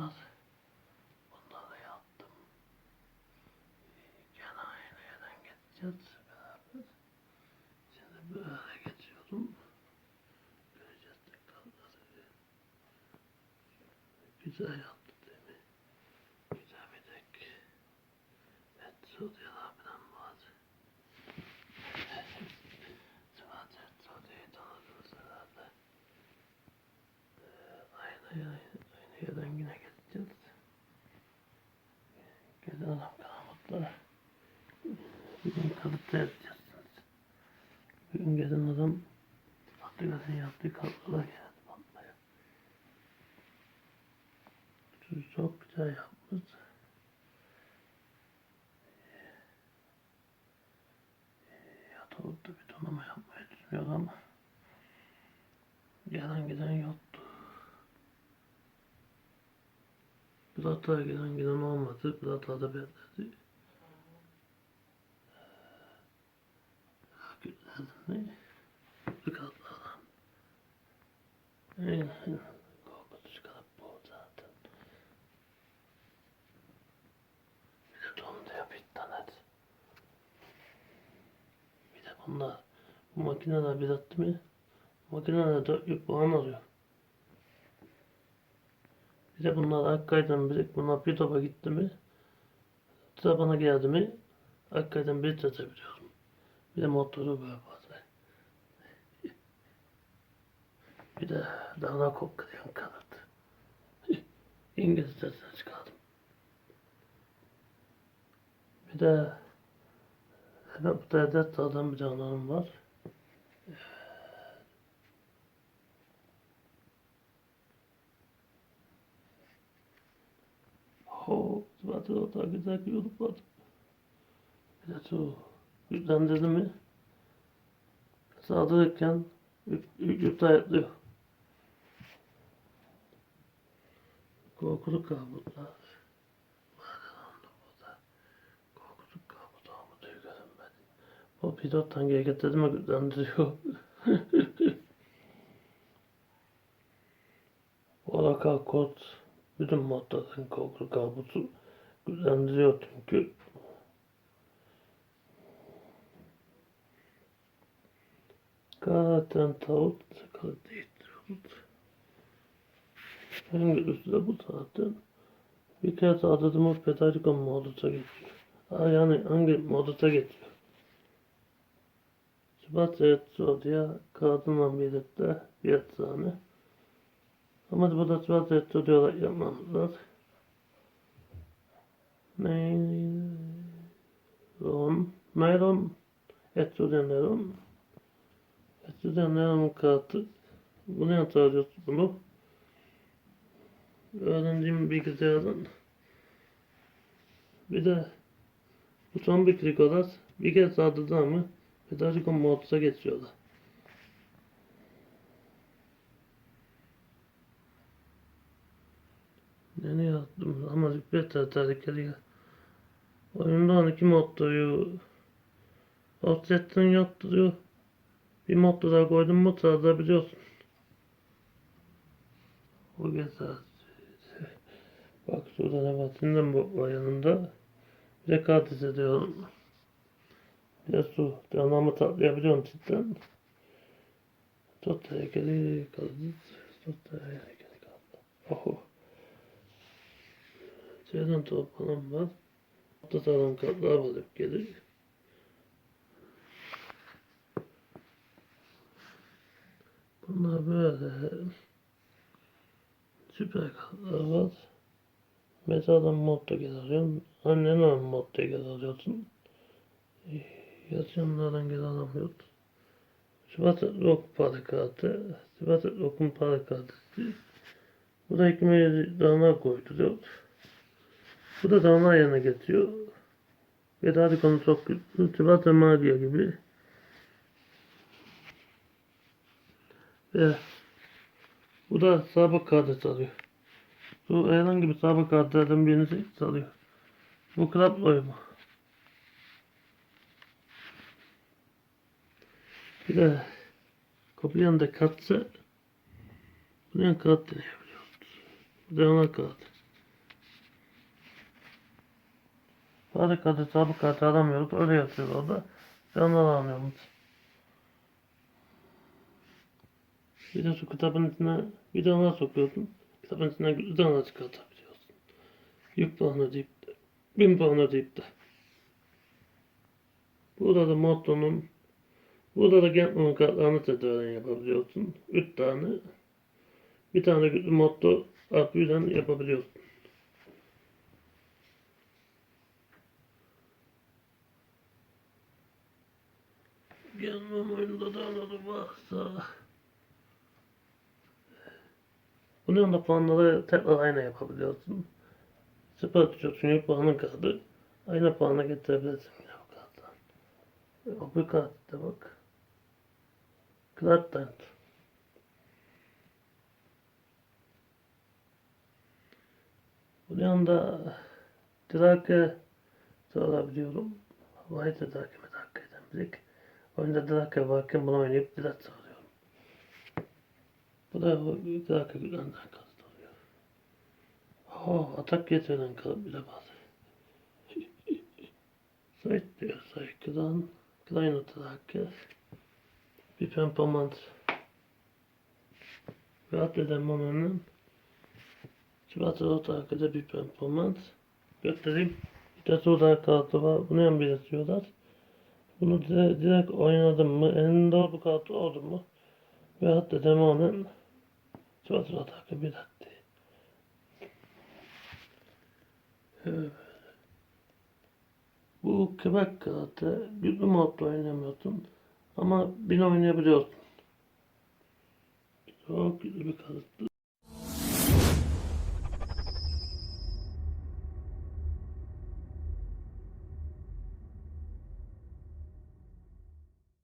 esas bunları yaptım. Cenayirden geçeceğiz beraber. Şimdi böyle geçiyordum. Göreceğiz tekrarları. Güzel yaptı değil mi? Güzel bir tek. Evet, Suudi Arabi'den var. Sıfatı Suudi'yi tanıdınız herhalde. Ee, aynı, aynı, aynı yerden. Yaptığı kalıplara geldi bakmaya. Çok güzel yapmış. Yatalıkta bir donama yapmayı düşünüyor ama gelen giden yoktu. Biraz daha gelen giden olmadı. Biraz daha da bekledi. Güzeldi. Bir En korkutucu kalıp bu zaten. Bir de dondu ya bir. Bir de bunlar. Bu makineler bir attı mı? Makineler dört yük puan alıyor. Bir de bunlar Akkay'dan biri, bunlar bir topa gitti mi? Sıra bana geldi mi? Akkay'dan bir tutabiliyorum. Bir de motoru böyle fazla. Bir de dana koklayan kanat. İngilizcesine çıkardım. Bir de adet sağdan bir canlarım var. Ho, zaten o da güzel bir yolukladım. Bir de şu yüklendirdi mi? Saldırırken yük, yük, yük dayatlıyor. Korkuluk kabutlar. Var da burada. Korkuluk kabut ama diyor görünmedi. O pilot tangiye getirdi mi yüklendiriyor. Oracle kod bütün modların korkuluk kabutu güçlendiriyor çünkü. Zaten tavuk sakal değiştiriyoruz. En güçlüsü de bu zaten. Bir kez adadımız Petarikon modusa geçiyor. Ha, yani hangi modusa geçiyor? Şubat evet diye kadınla birlikte bir efsane. Ama bu da Şubat evet diyorlar yapmamız lazım. Neyron, Neyron, Etsuden Neyron, Etsuden Neyron'un kartı. Bunu yatıracağız bunu. Öğrendiğim bilgisayardan. Bir de bu son bir klik olas bir kez sağladığı mı Pedagogikon moduna geçiyorlar. Ne yaptım ama beter tehlikeli. Oyunda 12 mod duruyor. Offset'ten yok duruyor. Bir mod daha koydum mu biliyorsun. O güzel. Bak şurada ne var? Şimdi bu var yanında. Bir de kart ediyorum. Bir de su. Canımı tatlayabiliyorum cidden. Çok tehlikeli kaldı. Çok tehlikeli kaldı. Oho. Şeyden toplanan var. Hafta sağlam kartlar hep gelir. Bunlar böyle süper kartlar var. Mezardan modda gel alıyorsun. Annenle modda gel alıyorsun. Yazıyanlardan gel alamıyorsun. Şubat Rock para kartı. Şubat Rock'un para kartı. Bu da ekmeği dana koyduruyor. Bu da dana yanına getiriyor. Ve daha konu çok. Şubat Magia gibi. Ve bu da sabık kartı çalıyor. Bu herhangi bir sabık kartlardan birini çalıyor. Bu klap oyunu. Bir de kopyanın da kartsa buraya kart deneyebiliyoruz. Bu da ona kart. Sarı kartı, sarı kartı aramıyoruz. Öyle yazıyor orada. Canlı alamıyoruz. Bir de şu kitabın içine bir de ona sokuyorsun. De ona çıkartabiliyorsun. Puanı deyip de. Bin puanı deyip de. Burada da mottonun Burada da Gentleman kartlarını tedarik yapabiliyorsun. 3 tane. Bir tane motto aküden yapabiliyorsun. Gentleman oyunda da anladı varsa. Bunun yanında puanları tekrar aynı yapabiliyorsun. Sıfır tutuyorsun. Yok puanın kartı. Aynı puana getirebilirsin yine o karttan. O bir kartta bak. Gladland. Bunun yanında Drake. Havai Drake mi Drake demek. Oyunda Drake varken bunu oynayıp Drake. Bu da Drake güden Drake oluyor. Oh, atak getiren kalıp bir de bazı. Sayt diyor saygıdan. Kleine Drake. Bir performans. Rahat eden Mona'nın Çivatı arkada bir performans. Göstereyim. Bir de soda kartı var. Bunu yan bir yazıyorlar. Bunu direkt, direkt oynadım mı? Elinde bu kartı oldu mu? Ve hatta demonen Bir attı. Evet. Bu Quebec kartı güçlü modda oynamıyorsun. Ama bin oynayabiliyorsun. Çok güzel bir kartı.